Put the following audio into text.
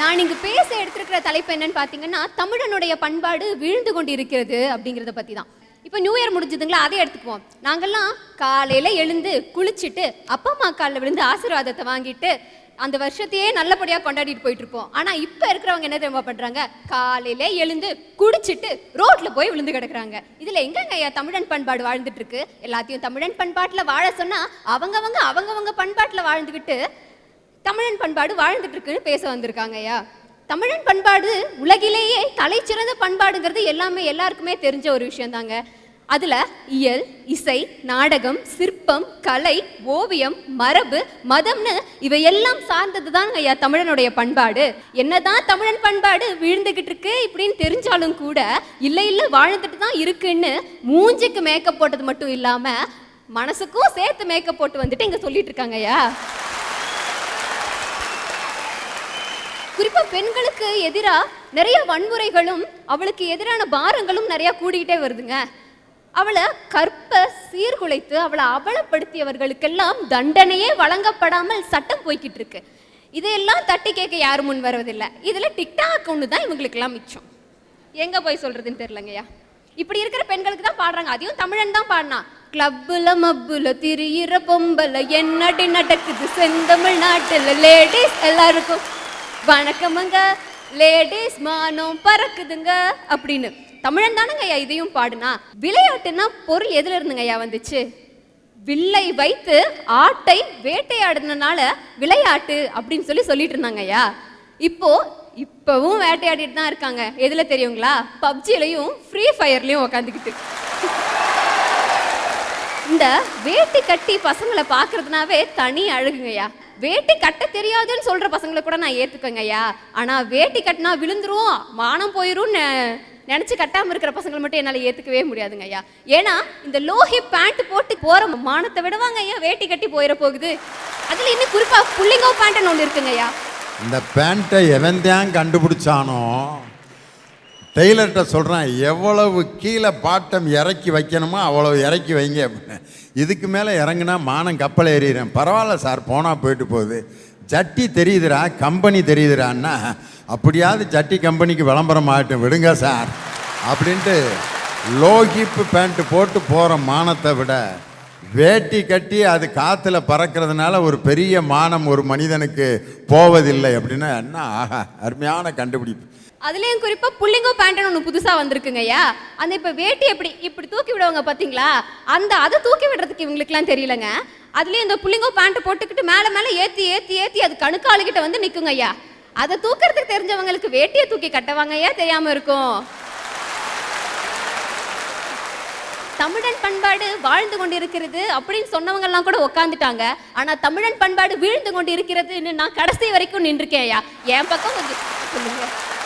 நான் இங்கு பேச எடுத்திருக்கிற தலைப்பு என்னன்னு பார்த்தீங்கன்னா தமிழனுடைய பண்பாடு விழுந்து கொண்டு இருக்கிறது அப்படிங்கிறத பற்றி தான் இப்போ நியூ இயர் முடிஞ்சதுங்களா அதை எடுத்துக்குவோம். நாங்கெல்லாம் காலையில் எழுந்து குளிச்சுட்டு அப்பா அம்மா காலில் விழுந்து ஆசீர்வாதத்தை வாங்கிட்டு அந்த வருஷத்தையே நல்லபடியாக கொண்டாடிட்டு போயிட்டு இருப்போம். ஆனால் இப்போ இருக்கிறவங்க என்ன தெரியுமா பண்ணுறாங்க காலையில எழுந்து குடிச்சிட்டு ரோட்ல போய் விழுந்து கிடக்குறாங்க. இதில் எங்கங்க ஐயா தமிழன் பண்பாடு வாழ்ந்துட்டு இருக்கு? எல்லாத்தையும் தமிழன் பண்பாட்டில் வாழ சொன்னால் அவங்கவங்க அவங்கவங்க பண்பாட்டில் வாழ்ந்துக்கிட்டு தமிழன் பண்பாடு வாழ்ந்துட்டு இருக்குன்னு பேச வந்திருக்காங்க ஐயா. தமிழன் பண்பாடு உலகிலேயே தலைச்சிறந்த பண்பாடுங்கிறது எல்லாமே எல்லாருக்குமே தெரிஞ்ச ஒரு விஷயம் தாங்க அதில் இயல் இசை நாடகம் சிற்பம் கலை ஓவியம் மரபு மதம்னு இவையெல்லாம் சார்ந்தது தான் ஐயா தமிழனுடைய பண்பாடு. என்னதான் தமிழன் பண்பாடு விழுந்துகிட்டு இருக்கு இப்படின்னு தெரிஞ்சாலும் கூட இல்லை இல்லை வாழ்ந்துட்டு தான் இருக்குன்னு மூஞ்சிக்கு மேக்கப் போட்டது மட்டும் இல்லாமல் மனசுக்கும் சேர்த்து மேக்கப் போட்டு வந்துட்டு இங்கே சொல்லிட்டு இருக்காங்க ஐயா. குறிப்பாக பெண்களுக்கு எதிராக நிறைய வன்முறைகளும் அவளுக்கு எதிரான பாரங்களும் நிறையா கூடிக்கிட்டே வருதுங்க. அவளை கற்ப சீர்குலைத்து அவளை அவலப்படுத்தியவர்களுக்கெல்லாம் தண்டனையே வழங்கப்படாமல் சட்டம் போய்கிட்டு இருக்கு இதையெல்லாம் தட்டி கேட்க யாரும் முன் வருவதில்லை. இதில் டிக்டாக் ஒன்று தான் இவங்களுக்கெல்லாம் மிச்சம். எங்கே போய் சொல்கிறதுன்னு தெரியலங்கய்யா. இப்படி இருக்கிற பெண்களுக்கு தான் பாடுறாங்க. அதையும் தமிழன் தான் பாடினா. கிளப்புல மப்புல திரியிற பொம்பல என்னடி நடக்குது? செந்தமிழ் நாட்டுல லேடிஸ் எல்லாருக்கும் வணக்கமுங்க. லேடிஸ் மானம் பறக்குதுங்க. அப்படின்னு. தமிழன் தானங்க ஐயா இதையும் பாடுனா? விளையாட்டுன்னா பொருள் எதுல இருந்துங்க ஐயா வந்துச்சு? வில்லை வைத்து ஆட்டை வேட்டையாடுனனால விளையாட்டு அப்படின்னு சொல்லி சொல்லிட்டு இருந்தாங்க ஐயா. இப்போ இப்பவும் வேட்டையாடிட்டு தான் இருக்காங்க. எதுல தெரியுங்களா? பப்ஜிலையும் ஃப்ரீ ஃபயர்லயும் உக்காந்துக்கிட்டு. இந்த வேட்டி கட்டி பசங்களை பாக்குறதுனாவே தனி அழகுங்கய்யா வேட்டி கட்ட தெரியாதுன்னு சொல்ற பசங்களை கூட நான் ஏத்துக்கங்கய்யா ஆனா வேட்டி கட்டினா விழுந்துரும் மானம் போயிரும் நினச்சி கட்டாமல் இருக்கிற பசங்களை மட்டும் என்னால் ஏற்றுக்கவே முடியாதுங்க ஐயா. ஏன்னா இந்த லோஹி பேண்ட் போட்டு போகிற மானத்தை விடவாங்க ஐயா. வேட்டி கட்டி போயிட போகுது. அதில் இன்னும் குறிப்பாக புள்ளிங்கோ பேண்ட்னு ஒன்று இருக்குங்க ஐயா. இந்த பேண்ட்டை எவன் தான் கண்டுபிடிச்சானோ டெய்லர்கிட்ட சொல்கிறேன் எவ்வளவு கீழே பாட்டம் இறக்கி வைக்கணுமோ அவ்வளவு இறக்கி வைங்க. அப்படின்னு இதுக்கு மேலே இறங்குனா மானம் கப்பல் ஏறிடுறேன் பரவாயில்ல சார் போனால் போயிட்டு போகுது. ஜட்டி தெரியுதுடா கம்பெனி தெரியுதுரான்னா அப்படியாவது ஜட்டி கம்பெனிக்கு விளம்பரம் ஆகட்டும் விடுங்க சார் அப்படின்ட்டு லோகிப்பு பேண்ட்டு போட்டு போகிற மானத்தை விட வேட்டி கட்டி அது காற்றுல பறக்கிறதுனால ஒரு பெரிய மானம் ஒரு மனிதனுக்கு போவதில்லை அப்படின்னா என்ன ஆஹா அருமையான கண்டுபிடிப்பு. அதுலயும் குறிப்பா புள்ளிங்கோ பேண்ட்னு ஒன்று புதுசா வந்திருக்குங்க ஐயா. அந்த இப்ப வேட்டி எப்படி இப்படி தூக்கி விடுவாங்க பாத்தீங்களா? அந்த அதை தூக்கி விடுறதுக்கு இவங்களுக்குலாம் தெரியலங்க. அதுலேயும் இந்த புள்ளிங்கோ பேண்ட்டை போட்டுக்கிட்டு மேலே மேலே ஏற்றி ஏற்றி ஏற்றி அது கணுக்காலுக்கிட்ட வந்து நிற்குங்க ஐயா. அதை தூக்கிறதுக்கு தெரிஞ்சவங்களுக்கு வேட்டியை தூக்கி கட்டவாங்க ஐயா தெரியாமல் இருக்கும். தமிழன் பண்பாடு வாழ்ந்து கொண்டிருக்கிறது அப்படின்னு சொன்னவங்கெல்லாம் கூட உட்காந்துட்டாங்க ஆனா தமிழன் பண்பாடு வீழ்ந்து கொண்டு இருக்கிறதுன்னு நான் கடைசி வரைக்கும் நின்றுக்கேன் ஐயா. என் பக்கம் கொஞ்சம் சொல்லுங்க.